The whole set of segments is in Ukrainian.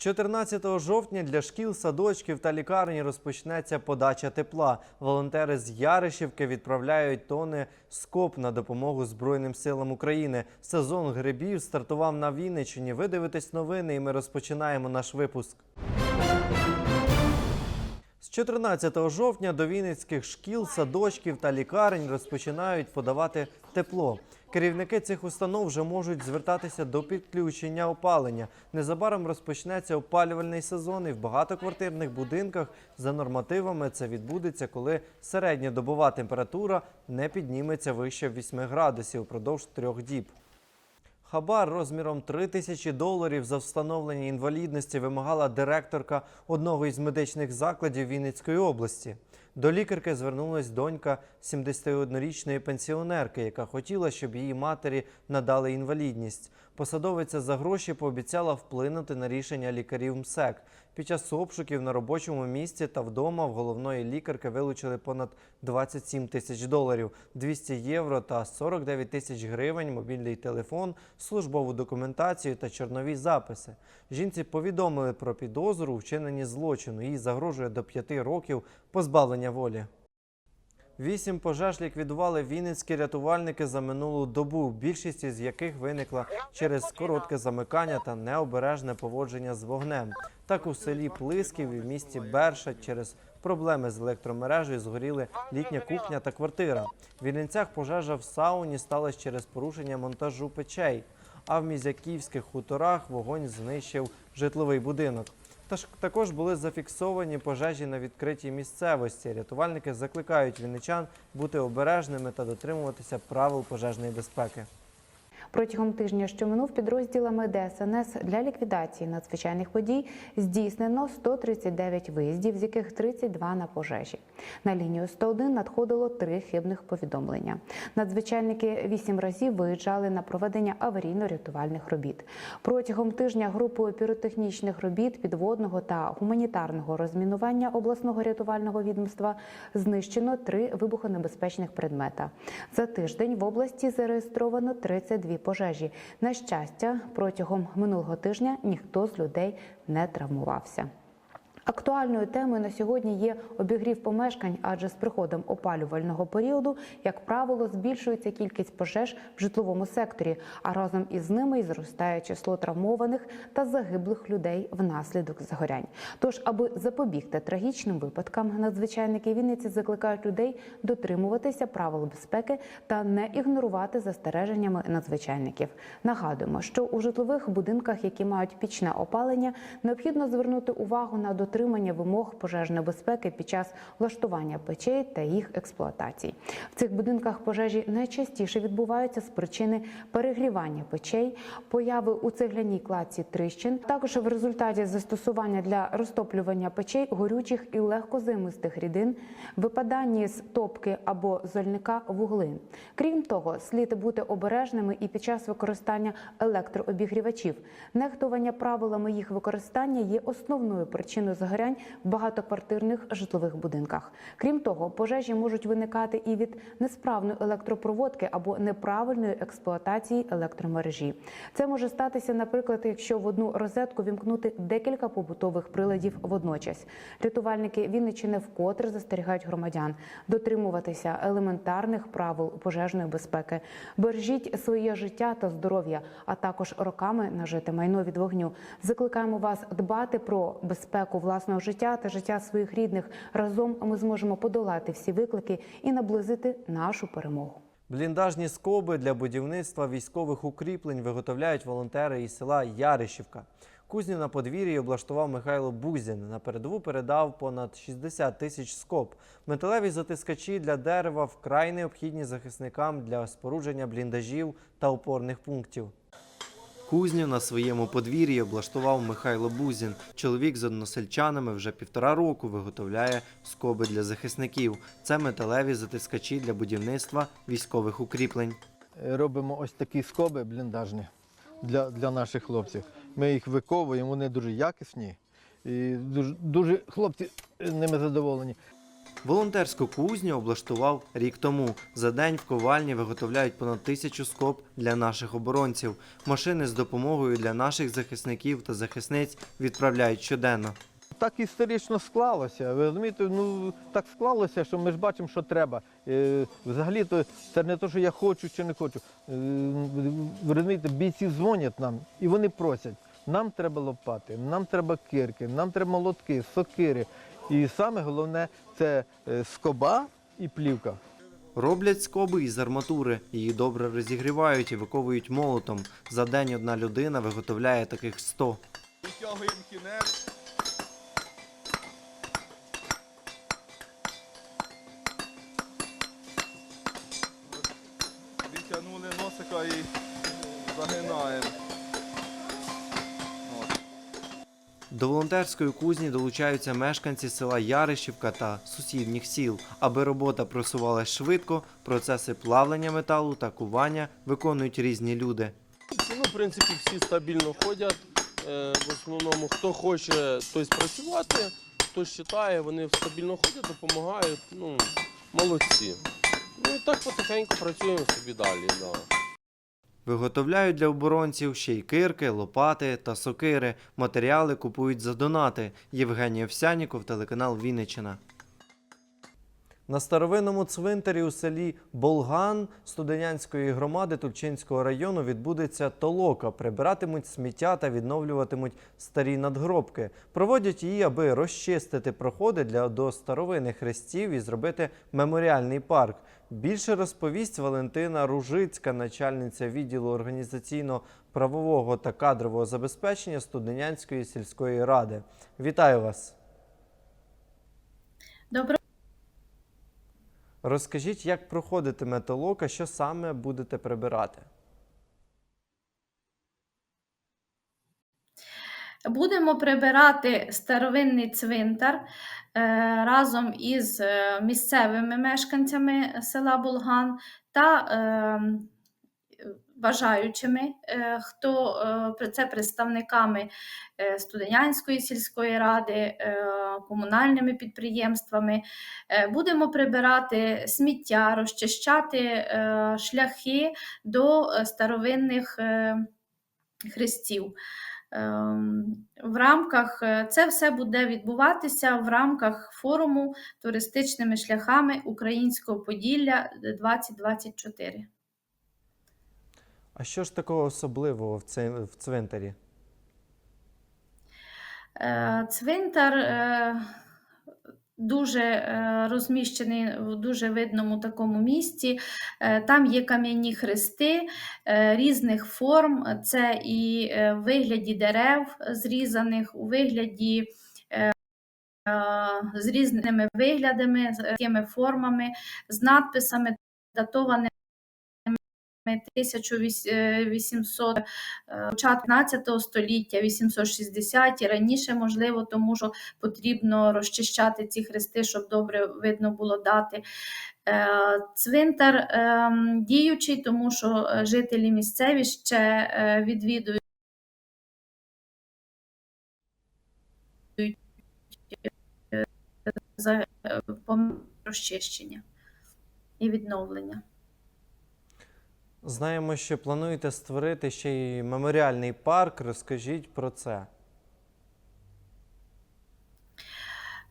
14 жовтня для шкіл, садочків та лікарні розпочнеться подача тепла. Волонтери з Яришівки відправляють тони скоп на допомогу Збройним силам України. Сезон грибів стартував на Вінниччині. Ви дивитесь новини, і ми розпочинаємо наш випуск. З 14 жовтня до вінницьких шкіл, садочків та лікарень розпочинають подавати тепло. Керівники цих установ вже можуть звертатися до підключення опалення. Незабаром розпочнеться опалювальний сезон, і в багатоквартирних будинках за нормативами це відбудеться, коли середньодобова температура не підніметься вище 8 градусів впродовж трьох діб. Хабар розміром 3 тисячі доларів за встановлення інвалідності вимагала директорка одного із медичних закладів Вінницької області. До лікарки звернулась донька 71-річної пенсіонерки, яка хотіла, щоб її матері надали інвалідність. Посадовиця за гроші пообіцяла вплинути на рішення лікарів МСЕК. Під час обшуків на робочому місці та вдома в головної лікарки вилучили понад 27 тисяч доларів, 200 євро та 49 тисяч гривень, мобільний телефон, службову документацію та чорнові записи. Жінці повідомили про підозру у вчиненні злочину. Їй загрожує до 5 років позбавлення волі. Вісім пожеж ліквідували вінницькі рятувальники за минулу добу, більшість із яких виникла через коротке замикання та необережне поводження з вогнем. Так у селі Плисків і в місті Берша через проблеми з електромережею згоріли літня кухня та квартира. В Вінницях пожежа в сауні сталася через порушення монтажу печей. А в мізяківських хуторах вогонь знищив житловий будинок. Також були зафіксовані пожежі на відкритій місцевості. Рятувальники закликають вінничан бути обережними та дотримуватися правил пожежної безпеки. Протягом тижня, що минув підрозділами ДСНС для ліквідації надзвичайних подій, здійснено 139 виїздів, з яких 32 на пожежі. На лінію 101 надходило три хибних повідомлення. Надзвичайники вісім разів виїжджали на проведення аварійно-рятувальних робіт. Протягом тижня групою піротехнічних робіт, підводного та гуманітарного розмінування обласного рятувального відомства знищено три вибухонебезпечних предмета. За тиждень в області зареєстровано 32 пожежі. На щастя, протягом минулого тижня ніхто з людей не травмувався. Актуальною темою на сьогодні є обігрів помешкань, адже з приходом опалювального періоду, як правило, збільшується кількість пожеж в житловому секторі, а разом із ними і зростає число травмованих та загиблих людей внаслідок загорянь. Тож, аби запобігти трагічним випадкам, надзвичайники Вінниці закликають людей дотримуватися правил безпеки та не ігнорувати застереженнями надзвичайників. Нагадуємо, що у житлових будинках, які мають пічне опалення, необхідно звернути увагу на дотримання вимог пожежної безпеки під час влаштування печей та їх експлуатації. В цих будинках пожежі найчастіше відбуваються з причини перегрівання печей, появи у цегляній кладці тріщин. Також в результаті застосування для розтоплювання печей горючих і легкозимистих рідин, випадання з топки або зольника вуглин. Крім того, слід бути обережними і під час використання електрообігрівачів. Нехтування правилами їх використання є основною причиною загорянь в багатоквартирних житлових будинках. Крім того, пожежі можуть виникати і від несправної електропроводки або неправильної експлуатації електромережі. Це може статися, наприклад, якщо в одну розетку вімкнути декілька побутових приладів водночас. Рятувальники Вінниччини вкотре застерігають громадян дотримуватися елементарних правил пожежної безпеки. Бережіть своє життя та здоров'я, а також роками нажите майно від вогню. Закликаємо вас дбати про безпеку власного життя та життя своїх рідних. Разом ми зможемо подолати всі виклики і наблизити нашу перемогу. Бліндажні скоби для будівництва військових укріплень виготовляють волонтери із села Яришівка. Кузню на подвір'ї облаштував Михайло Бузін. На передову передав понад 60 тисяч скоб. Металеві затискачі для дерева вкрай необхідні захисникам для спорудження бліндажів та опорних пунктів. Кузню на своєму подвір'ї облаштував Михайло Бузін. Чоловік з односельчанами вже півтора року виготовляє скоби для захисників. Це металеві затискачі для будівництва військових укріплень. робимо ось такі скоби бліндажні для, для наших хлопців. Ми їх виковуємо, вони дуже якісні і дуже, дуже хлопці ними задоволені. Волонтерську кузню облаштував рік тому. За день в ковальні виготовляють понад тисячу скоб для наших оборонців. Машини з допомогою для наших захисників та захисниць відправляють щоденно. Так історично склалося. Ви розумієте, ну так склалося, що ми ж бачимо, що треба. Е, взагалі, то це не те, що я хочу чи не хочу. Е, ви розумієте, бійці дзвонять нам і вони просять. Нам треба лопати, нам треба кирки, нам треба молотки, сокири. І саме головне це е, скоба і плівка. Роблять скоби із арматури. Її добре розігрівають і виковують молотом. За день одна людина виготовляє таких 100. Витягуємо кінець. Відтягнули носика і загинаємо. До волонтерської кузні долучаються мешканці села Яришівка та сусідніх сіл. Аби робота просувалась швидко, процеси плавлення металу та кування виконують різні люди. Ну, в принципі, всі стабільно ходять. Е, В основному, хто хоче той працювати, хто читає, вони стабільно ходять, допомагають. Ну, молодці. Ну і так потихеньку працюємо собі далі. Да. Виготовляють для оборонців ще й кирки, лопати та сокири. Матеріали купують за донати. Євгеній Овсяніков, телеканал Вінниччина. На старовинному цвинтарі у селі Болган студентської громади Тульчинського району відбудеться толока. Прибиратимуть сміття та відновлюватимуть старі надгробки. Проводять її, аби розчистити проходи для до старовинних хрестів і зробити меморіальний парк. Більше розповість Валентина Ружицька, начальниця відділу організаційно-правового та кадрового забезпечення Студенянської сільської ради. Вітаю вас! Добро Розкажіть, як проходитиме толока, що саме будете прибирати? Будемо прибирати старовинний цвинтар е, разом із е, місцевими мешканцями села Булган та бажаючими, е, хто це представниками Студенянської сільської ради, комунальними підприємствами. Будемо прибирати сміття, розчищати шляхи до старовинних хрестів. Ем, В рамках е, це все буде відбуватися в рамках форуму туристичними шляхами Українського Поділля 2024. А що ж такого особливого в цей в цвинтарі? Е, Цвинтар е, дуже е, розміщений в дуже видному такому місці. Е, Там є кам'яні хрести е, різних форм. Це і в вигляді дерев зрізаних, у вигляді з різними виглядами, з такими формами, з надписами, датованими 1800, е, початку 15 століття, 860 і раніше, можливо, тому що потрібно розчищати ці хрести, щоб добре видно було дати. Е, Цвинтар е, діючий, тому що е, жителі місцеві ще е, відвідують. е, за е, розчищення і відновлення. Знаємо, що плануєте створити ще й меморіальний парк. Розкажіть про це.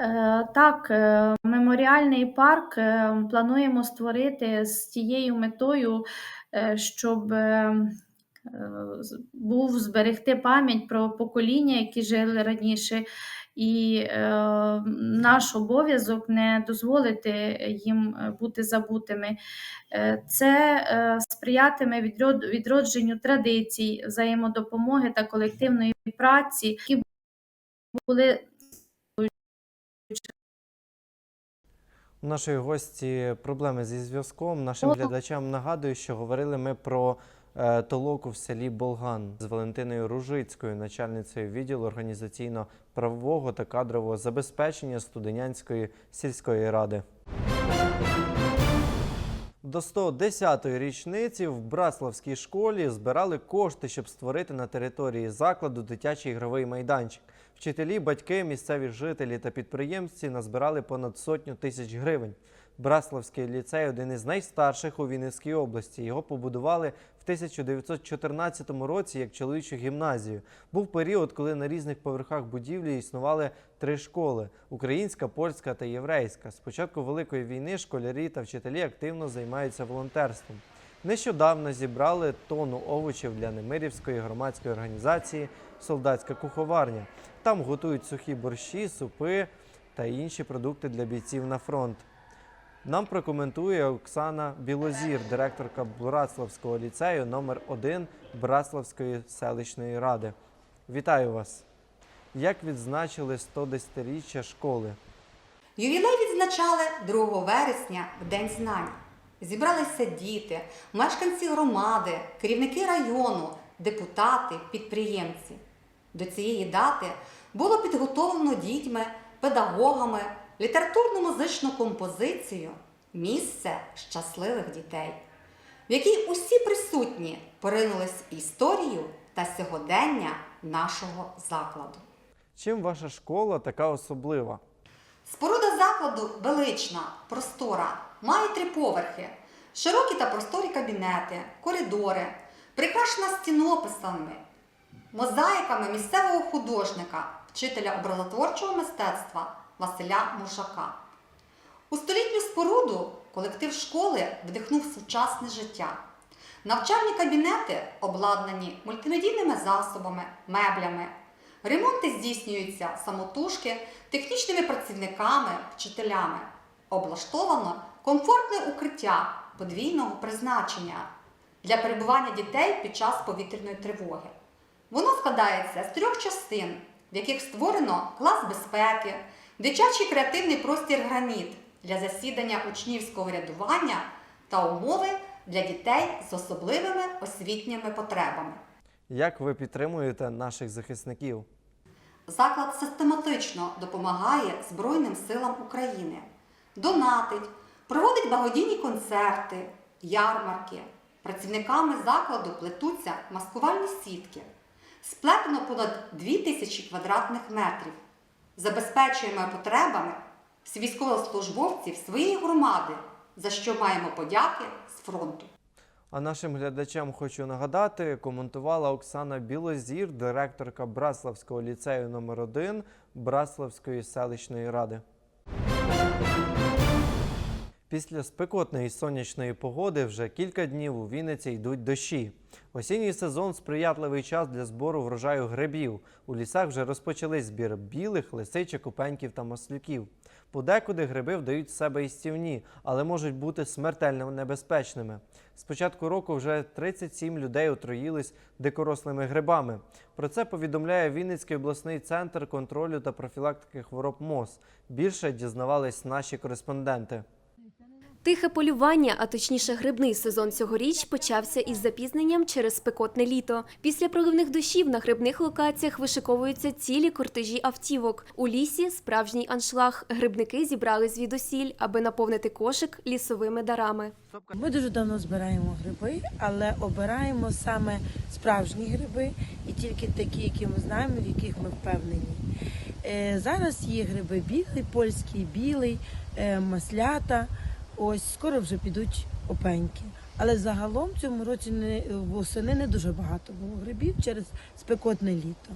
Е, Так, е, меморіальний парк е, плануємо створити з тією метою, щоб був зберегти пам'ять про покоління, які жили раніше, і е, наш обов'язок не дозволити їм е, бути забутими. Е, Це е, сприятиме відрод- відродженню традицій, взаємодопомоги та колективної праці, які були У нашої гості проблеми зі зв'язком. Нашим глядачам нагадую, що говорили ми про толоку в селі Болган з Валентиною Ружицькою, начальницею відділу організаційно-правового та кадрового забезпечення Студенянської сільської ради. До 110-ї річниці в Браславській школі збирали кошти, щоб створити на території закладу дитячий ігровий майданчик. Вчителі, батьки, місцеві жителі та підприємці назбирали понад сотню тисяч гривень. Браславський ліцей один із найстарших у Вінницькій області. Його побудували в 1914 році як чоловічу гімназію. Був період, коли на різних поверхах будівлі існували три школи: українська, польська та єврейська. З початку великої війни школярі та вчителі активно займаються волонтерством. Нещодавно зібрали тонну овочів для Немирівської громадської організації Солдатська куховарня. Там готують сухі борщі, супи та інші продукти для бійців на фронт. Нам прокоментує Оксана Білозір, директорка Братславського ліцею номер 1 Братславської селищної ради. Вітаю вас! Як відзначили 110-річчя школи? Ювілей відзначали 2 вересня в День знань. Зібралися діти, мешканці громади, керівники району, депутати, підприємці. До цієї дати було підготовлено дітьми, педагогами літературно-музичну композицію Місце щасливих дітей, в якій усі присутні поринулись в історію та сьогодення нашого закладу. Чим ваша школа така особлива? Споруда закладу велична, простора, має три поверхи, широкі та просторі кабінети, коридори, прикрашена стінописами, мозаїками місцевого художника, вчителя образотворчого мистецтва Василя Мушака. У столітню споруду колектив школи вдихнув сучасне життя. Навчальні кабінети обладнані мультимедійними засобами, меблями. Ремонти здійснюються самотужки, технічними працівниками, вчителями. Облаштовано комфортне укриття подвійного призначення для перебування дітей під час повітряної тривоги. Воно складається з трьох частин, в яких створено клас безпеки, дитячий креативний простір граніт для засідання учнівського рядування та умови для дітей з особливими освітніми потребами. Як ви підтримуєте наших захисників? Заклад систематично допомагає Збройним силам України, донатить, проводить благодійні концерти, ярмарки. Працівниками закладу плетуться маскувальні сітки. Сплетено понад 2000 квадратних метрів. Забезпечуємо потребами військовослужбовців своєї громади, за що маємо подяки з фронту. А нашим глядачам хочу нагадати, коментувала Оксана Білозір, директорка Браславського ліцею номер 1 Браславської селищної ради. Після спекотної сонячної погоди вже кілька днів у Вінниці йдуть дощі. Осінній сезон сприятливий час для збору врожаю грибів. У лісах вже розпочали збір білих, лисичок, купеньків та маслюків. Подекуди гриби вдають себе і стівні, але можуть бути смертельно небезпечними. З початку року вже 37 людей отруїлись дикорослими грибами. Про це повідомляє Вінницький обласний центр контролю та профілактики хвороб МОЗ. Більше дізнавались наші кореспонденти. Тихе полювання, а точніше грибний сезон цьогоріч почався із запізненням через спекотне літо. Після проливних дощів на грибних локаціях вишиковуються цілі кортежі автівок. У лісі справжній аншлаг. Грибники зібрали звідусіль, аби наповнити кошик лісовими дарами. Ми дуже давно збираємо гриби, але обираємо саме справжні гриби і тільки такі, які ми знаємо, в яких ми впевнені. Е, Зараз є гриби білий, польський, білий, е, маслята. Ось скоро вже підуть опеньки. Але загалом в цьому році не восени не дуже багато було грибів через спекотне літо.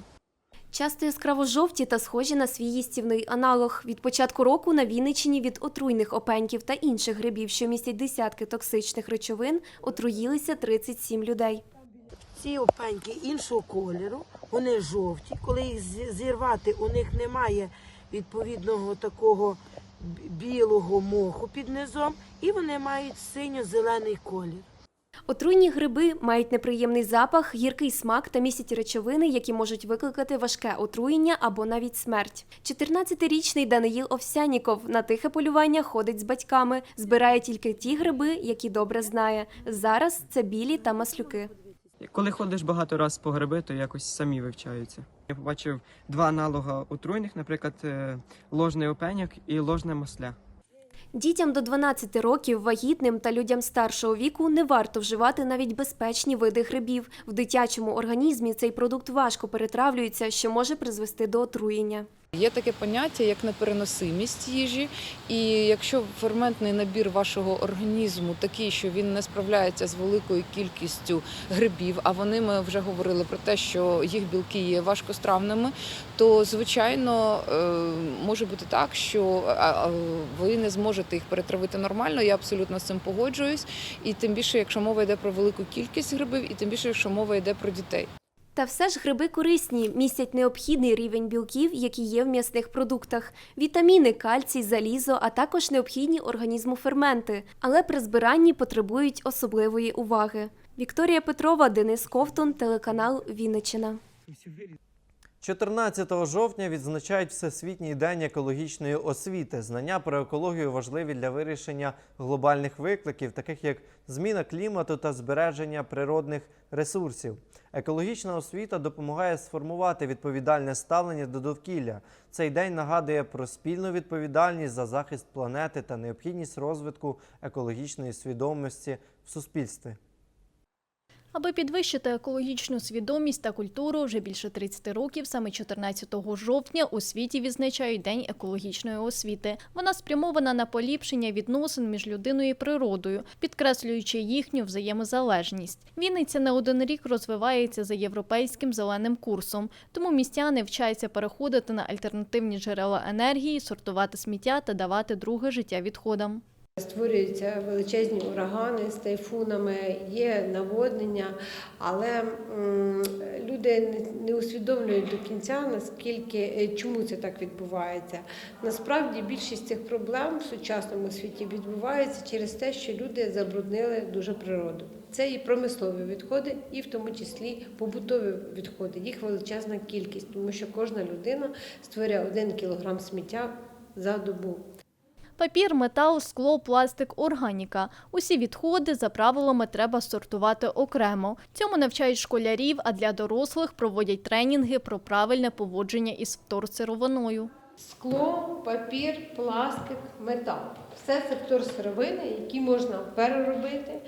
Часто яскраво жовті та схожі на свій їстівний аналог. Від початку року на Вінниччині від отруйних опеньків та інших грибів, що містять десятки токсичних речовин, отруїлися 37 людей. Ці опеньки іншого кольору, вони жовті. Коли їх зірвати, у них немає відповідного такого білого моху під низом, і вони мають синьо-зелений колір. Отруйні гриби мають неприємний запах, гіркий смак та містять речовини, які можуть викликати важке отруєння або навіть смерть. 14-річний Даниїл Овсяніков на тихе полювання ходить з батьками, збирає тільки ті гриби, які добре знає. Зараз це білі та маслюки. Коли ходиш багато разів по гриби, то якось самі вивчаються. Я побачив два аналога отруйних, наприклад, е, ложний опеняк і ложне масля. Дітям до 12 років, вагітним та людям старшого віку не варто вживати навіть безпечні види грибів. В дитячому організмі цей продукт важко перетравлюється, що може призвести до отруєння. Є таке поняття як непереносимість їжі, і якщо ферментний набір вашого організму такий, що він не справляється з великою кількістю грибів, а вони ми вже говорили про те, що їх білки є важкостравними, то звичайно е, може бути так, що ви не зможете їх перетравити нормально. Я абсолютно з цим погоджуюсь. І тим більше, якщо мова йде про велику кількість грибів, і тим більше, якщо мова йде про дітей. Та все ж гриби корисні, містять необхідний рівень білків, які є в м'ясних продуктах, вітаміни, кальцій, залізо, а також необхідні організму ферменти, але при збиранні потребують особливої уваги. Вікторія Петрова, Денис Ковтун, телеканал Вінниччина. 14 жовтня відзначають Всесвітній день екологічної освіти. Знання про екологію важливі для вирішення глобальних викликів, таких як зміна клімату та збереження природних ресурсів. Екологічна освіта допомагає сформувати відповідальне ставлення до довкілля. Цей день нагадує про спільну відповідальність за захист планети та необхідність розвитку екологічної свідомості в суспільстві. Аби підвищити екологічну свідомість та культуру, вже більше 30 років, саме 14 жовтня, у світі відзначають День екологічної освіти. Вона спрямована на поліпшення відносин між людиною і природою, підкреслюючи їхню взаємозалежність. Вінниця не один рік розвивається за європейським зеленим курсом, тому містяни вчаться переходити на альтернативні джерела енергії, сортувати сміття та давати друге життя відходам. Створюються величезні урагани з тайфунами, є наводнення, але люди не- усвідомлюють до кінця, наскільки е, чому це так відбувається. Насправді більшість цих проблем в сучасному світі відбувається через те, що люди забруднили дуже природу. Це і промислові відходи, і в тому числі побутові відходи. Їх величезна кількість, тому що кожна людина створює один кілограм сміття за добу. Папір, метал, скло, пластик, органіка. Усі відходи за правилами треба сортувати окремо. Цьому навчають школярів, а для дорослих проводять тренінги про правильне поводження із вторсировиною. Скло, папір, пластик, метал. Все це вторсировини, які можна переробити,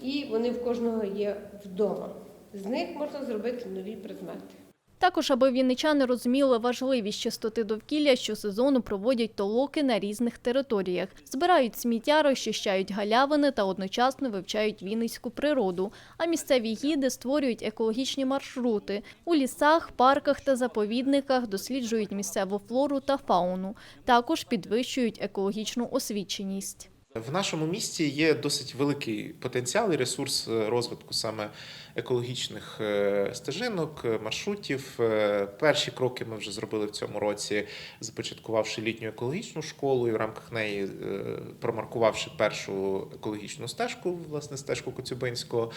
і вони в кожного є вдома. З них можна зробити нові предмети. Також, аби вінничани розуміли важливість чистоти довкілля, щосезону проводять толоки на різних територіях, збирають сміття, розчищають галявини та одночасно вивчають вінницьку природу. А місцеві гіди створюють екологічні маршрути. У лісах, парках та заповідниках досліджують місцеву флору та фауну. Також підвищують екологічну освіченість. В нашому місті є досить великий потенціал і ресурс е, розвитку саме екологічних е, стежинок, е, маршрутів. Перші кроки ми вже зробили в цьому році, започаткувавши літню екологічну школу і в рамках неї промаркувавши першу екологічну стежку, власне, стежку Коцюбинського.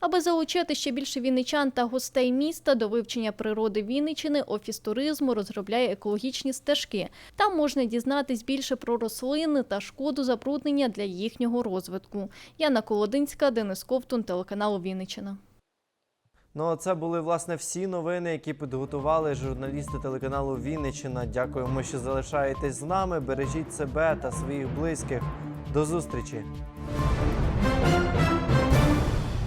Аби залучити ще більше вінничан та гостей міста до вивчення природи Вінничини, офіс туризму розробляє екологічні стежки. Там можна дізнатись більше про рослини та шкоду забруднення для їхнього розвитку. Яна Колодинська, Денис Ковтун, телеканал Вінничина. Ну, а це були власне всі новини, які підготували журналісти телеканалу Вінниччина. Дякуємо, що залишаєтесь з нами. Бережіть себе та своїх близьких. До зустрічі!